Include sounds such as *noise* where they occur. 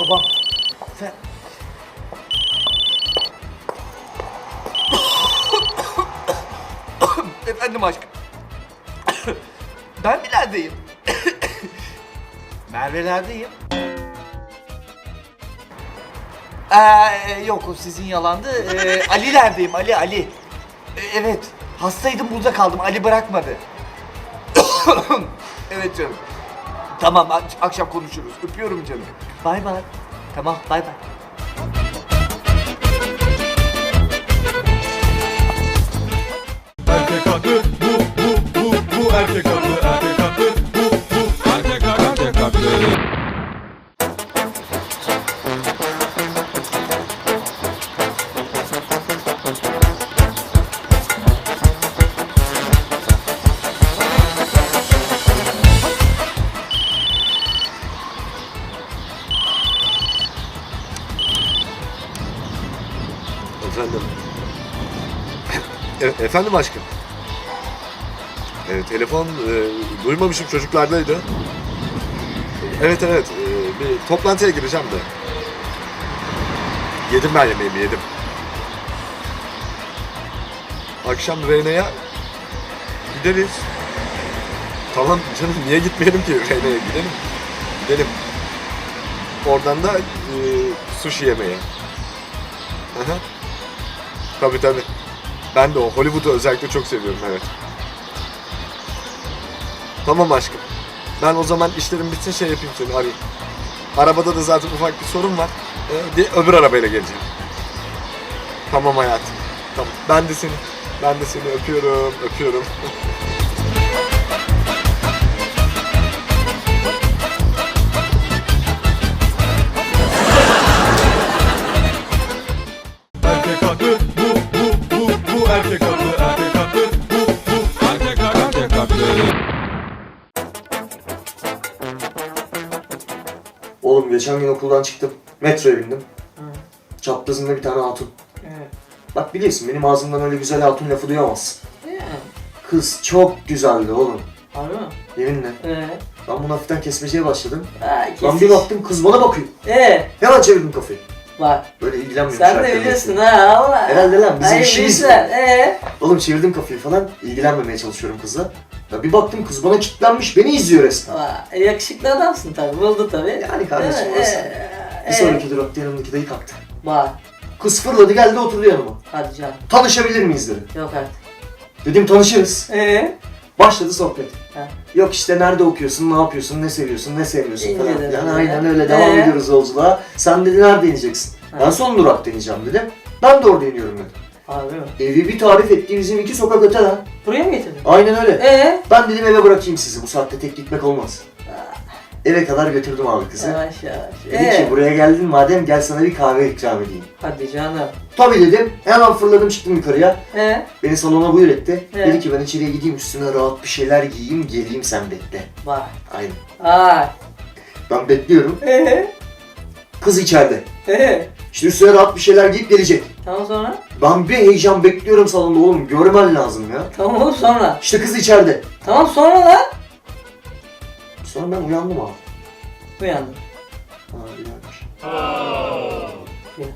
Babam. Sen... *coughs* Efendim aşkım. *coughs* ben neredeyim? *coughs* Merve'lerdeyim. Ee, yok o sizin yalandı. Ee, *laughs* Ali'lerdeyim Ali Ali. Ee, evet hastaydım burada kaldım Ali bırakmadı. evet canım. Tamam ak- akşam konuşuruz. Öpüyorum canım. Bay bay. Tamam bay bay. Erkek haklı bu bu bu bu erkek haklı Efendim. E- efendim aşkım. Evet telefon e, duymamışım çocuklardaydı. Evet evet e, bir toplantıya gireceğim de. Yedim ben yemeğimi yedim. Akşam Reyna'ya gideriz. Tamam canım niye gitmeyelim ki Reyna'ya gidelim. Gidelim. Oradan da e, sushi yemeye. Aha. Tabii tabii. Ben de o Hollywood'u özellikle çok seviyorum evet. Tamam aşkım. Ben o zaman işlerim bitsin şey yapayım seni arayayım. Arabada da zaten ufak bir sorun var. Ee, bir öbür arabayla geleceğim. Tamam hayatım. Tamam. Ben de seni. Ben de seni öpüyorum, öpüyorum. *laughs* erkek haklı erkek haklı bu bu erkek haklı erkek haklı Oğlum geçen gün okuldan çıktım. Metroya bindim. Çaprazında bir tane hatun. Bak biliyorsun benim ağzımdan öyle güzel hatun lafı duyamazsın. Kız çok güzeldi oğlum. Harbi mi? Yeminle. Ee, Ben bunu hafiften kesmeceye başladım. ha, Lan bir baktım kız bana bakıyor. Ee, Hemen çevirdim kafayı. Bak. Böyle ilgilenmiyorum. Sen de şarkılarla. biliyorsun ha valla. Herhalde lan, bizim Ay, işimiz Ee, Oğlum çevirdim kafayı falan. İlgilenmemeye çalışıyorum kızla. Ya bir baktım kız bana kilitlenmiş. Beni izliyor resmen. vay, yakışıklı adamsın tabi. Buldu tabi. Yani kardeşim Ee, orası. ee, Bir sonraki durakta yanımdaki dayı kalktı. Bak. Kız fırladı geldi oturdu yanıma. Hadi canım. Tanışabilir miyiz dedi. Yok artık. Dedim tanışırız. Ee, Başladı sohbet. Ha. Yok işte nerede okuyorsun, ne yapıyorsun, ne seviyorsun, ne sevmiyorsun falan. Yani ya. aynen öyle devam Ee? ediyoruz yolculuğa. Sen dedi nerede ineceksin? Ha. Ben son durakta ineceğim dedim. Ben de orada iniyorum dedim. Mi? Evi bir tarif etti bizim iki sokak öte lan. Buraya mı getirdin? Aynen öyle. Ee, Ben dedim eve bırakayım sizi bu saatte tek gitmek olmaz. Eve kadar götürdüm abi kızı. yavaş yavaş. Dedi Ee, ki buraya geldin madem gel sana bir kahve ikram edeyim. hadi canım. Tabii dedim. Hemen fırladım çıktım yukarıya. Ee, Beni salona buyur etti. He. Dedi ki ben içeriye gideyim üstüne rahat bir şeyler giyeyim geleyim sen bekle. bak. Aynen. Ay. Ben bekliyorum. Ee, Kız içeride. ee. İşte üstüne rahat bir şeyler giyip gelecek. Tamam sonra? Ben bir heyecan bekliyorum salonda oğlum. Görmen lazım ya. Tamam oğlum sonra. İşte kız içeride. Tamam sonra lan. Sonra ben uyandım abi. Uyandım. Ha, uyanmış. Uyan.